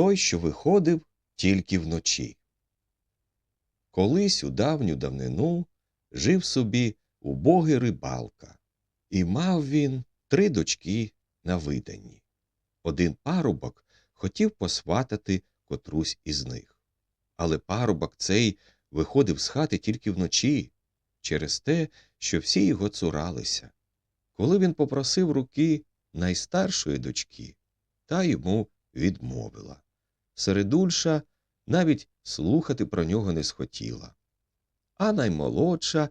той, що виходив тільки вночі. Колись у давню давнину жив собі убогий рибалка, і мав він три дочки на виданні. Один парубок хотів посватати котрусь із них. Але парубок цей виходив з хати тільки вночі, через те, що всі його цуралися. Коли він попросив руки найстаршої дочки, та йому відмовила. Середульша навіть слухати про нього не схотіла. А наймолодша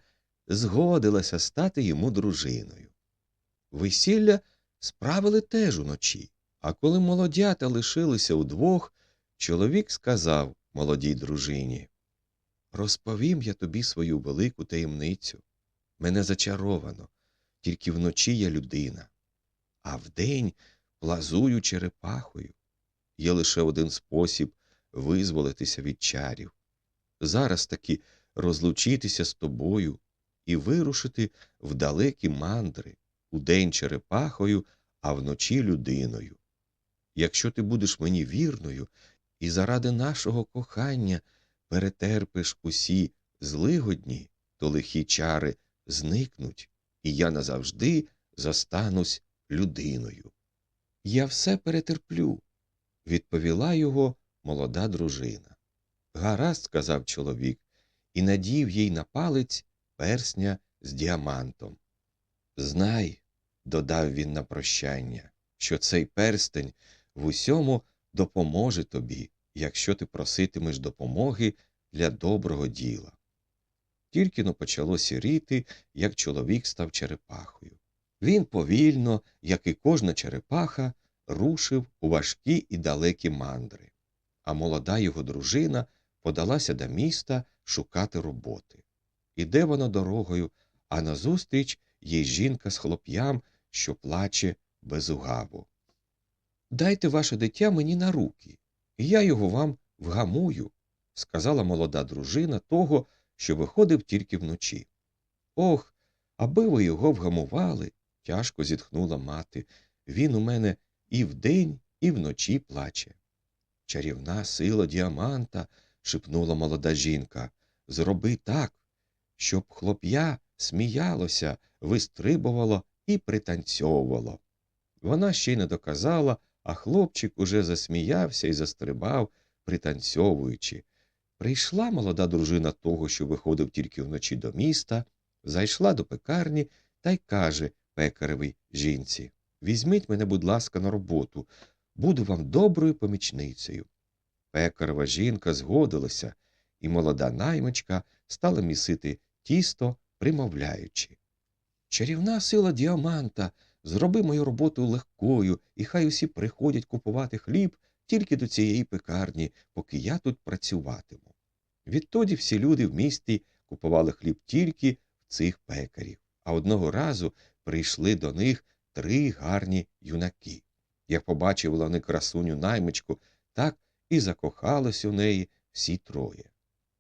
згодилася стати йому дружиною. Весілля справили теж уночі, а коли молодята лишилися удвох, чоловік сказав молодій дружині Розповім я тобі свою велику таємницю. Мене зачаровано, тільки вночі я людина, а вдень плазую черепахою. Є лише один спосіб визволитися від чарів. Зараз таки розлучитися з тобою і вирушити в далекі мандри, удень черепахою, а вночі людиною. Якщо ти будеш мені вірною і заради нашого кохання перетерпиш усі злигодні, то лихі чари зникнуть, і я назавжди зостанусь людиною. Я все перетерплю, відповіла його молода дружина. Гаразд, сказав чоловік, і надів їй на палець персня з діамантом. Знай, додав він на прощання, що цей перстень в усьому допоможе тобі, якщо ти проситимеш допомоги для доброго діла. Тільки но почало сіріти, як чоловік став черепахою. Він повільно, як і кожна черепаха, рушив у важкі і далекі мандри, а молода його дружина подалася до міста шукати роботи. Іде вона дорогою, а назустріч їй жінка з хлоп'ям, що плаче безугаву. Дайте ваше дитя мені на руки, і я його вам вгамую, сказала молода дружина того, що виходив тільки вночі. Ох, аби ви його вгамували, тяжко зітхнула мати. Він у мене і вдень, і вночі плаче. Чарівна сила діаманта, шепнула молода жінка, зроби так, щоб хлоп'я сміялося, вистрибувало і пританцьовувало. Вона ще й не доказала, а хлопчик уже засміявся і застрибав, пританцьовуючи. Прийшла молода дружина того, що виходив тільки вночі до міста, зайшла до пекарні та й каже пекаревій жінці Візьміть мене, будь ласка, на роботу, буду вам доброю помічницею. Пекарева жінка згодилася, і молода наймичка стала місити тісто, примовляючи. Чарівна сила діаманта, зроби мою роботу легкою, і хай усі приходять купувати хліб тільки до цієї пекарні, поки я тут працюватиму. Відтоді всі люди в місті купували хліб тільки в цих пекарів, а одного разу прийшли до них три гарні юнаки. Як побачили вони красуню наймичку, так і закохались у неї всі троє.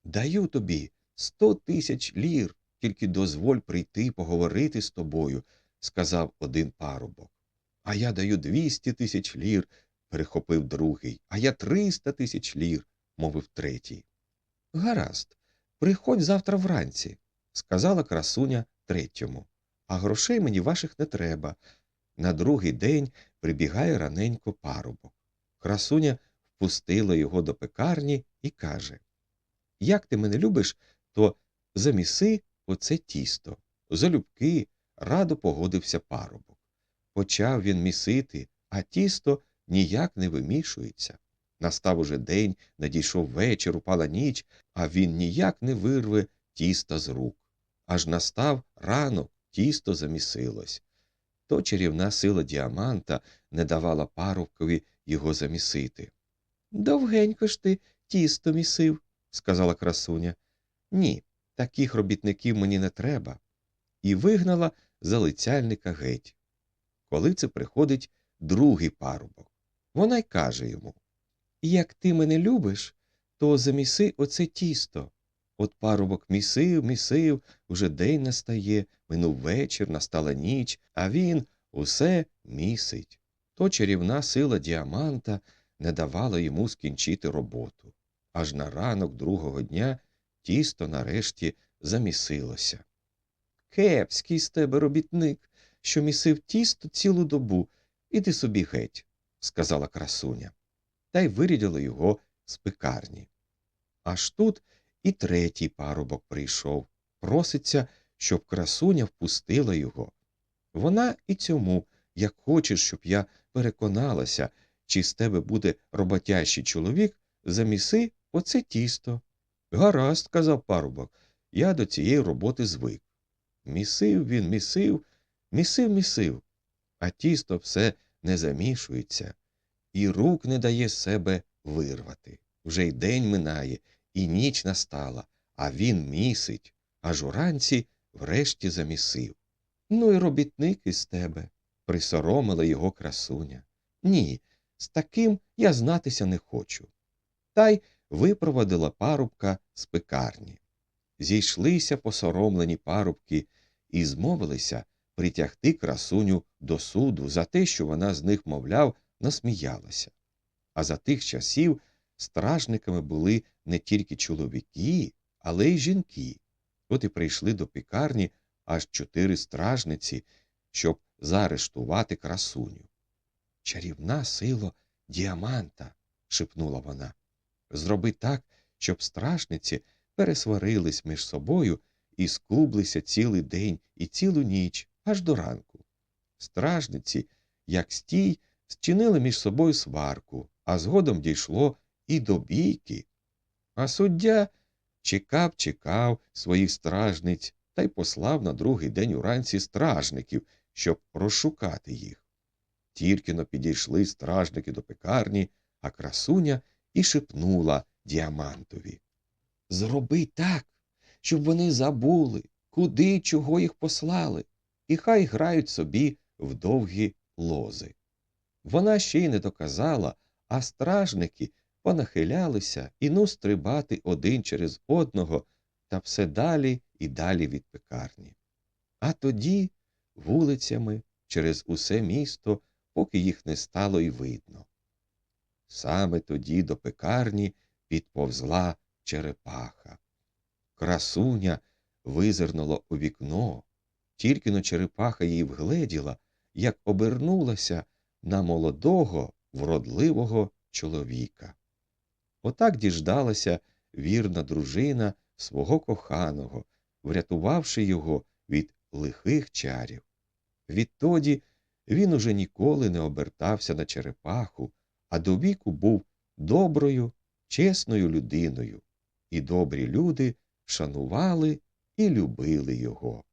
Даю тобі сто тисяч лір, тільки дозволь прийти поговорити з тобою, сказав один парубок. А я даю двісті тисяч лір, перехопив другий, а я триста тисяч лір, мовив третій. Гаразд, приходь завтра вранці, сказала красуня третьому. А грошей мені ваших не треба. На другий день прибігає раненько парубок. Красуня впустила його до пекарні і каже Як ти мене любиш, то заміси оце тісто. Залюбки радо погодився парубок. Почав він місити, а тісто ніяк не вимішується. Настав уже день, надійшов вечір, упала ніч, а він ніяк не вирве тіста з рук. Аж настав ранок, тісто замісилось. То чарівна сила діаманта не давала парубкові його замісити. Довгенько ж ти тісто місив, сказала красуня. Ні, таких робітників мені не треба. І вигнала залицяльника геть. Коли це приходить другий парубок. Вона й каже йому Як ти мене любиш, то заміси оце тісто. От парубок місив, місив, уже день настає, минув вечір, настала ніч, а він усе місить. То чарівна сила діаманта не давала йому скінчити роботу. Аж на ранок другого дня тісто нарешті замісилося. Кепський з тебе робітник, що місив тісто цілу добу. Іди собі геть, сказала красуня, та й вирядила його з пекарні. Аж тут і третій парубок прийшов, проситься, щоб красуня впустила його. Вона і цьому, як хочеш, щоб я переконалася, чи з тебе буде роботящий чоловік, заміси оце тісто. Гаразд, казав парубок, я до цієї роботи звик. Місив він, місив, місив, місив, а тісто все не замішується, і рук не дає себе вирвати. Вже й день минає, і ніч настала, а він місить, аж уранці врешті замісив. Ну і робітник із тебе, присоромила його красуня. Ні, з таким я знатися не хочу. Та й випровадила парубка з пекарні. Зійшлися посоромлені парубки і змовилися притягти красуню до суду за те, що вона з них, мовляв, насміялася. А за тих часів стражниками були не тільки чоловіки, але й жінки. От і прийшли до пікарні аж чотири стражниці, щоб заарештувати красуню. Чарівна сило діаманта, шепнула вона. Зроби так, щоб стражниці пересварились між собою і скублися цілий день і цілу ніч, аж до ранку. Стражниці, як стій, зчинили між собою сварку, а згодом дійшло і до бійки. А суддя чекав, чекав своїх стражниць та й послав на другий день уранці стражників, щоб розшукати їх. Тільки но підійшли стражники до пекарні, а красуня і шепнула діамантові. Зроби так, щоб вони забули, куди чого їх послали, і хай грають собі в довгі лози. Вона ще й не доказала, а стражники понахилялися і ну стрибати один через одного та все далі і далі від пекарні. А тоді вулицями через усе місто, поки їх не стало й видно. Саме тоді до пекарні підповзла черепаха. Красуня визирнула у вікно, тільки но черепаха її вгледіла, як обернулася на молодого, вродливого чоловіка. Отак діждалася вірна дружина свого коханого, врятувавши його від лихих чарів. Відтоді він уже ніколи не обертався на черепаху, а до віку був доброю, чесною людиною, і добрі люди шанували і любили його.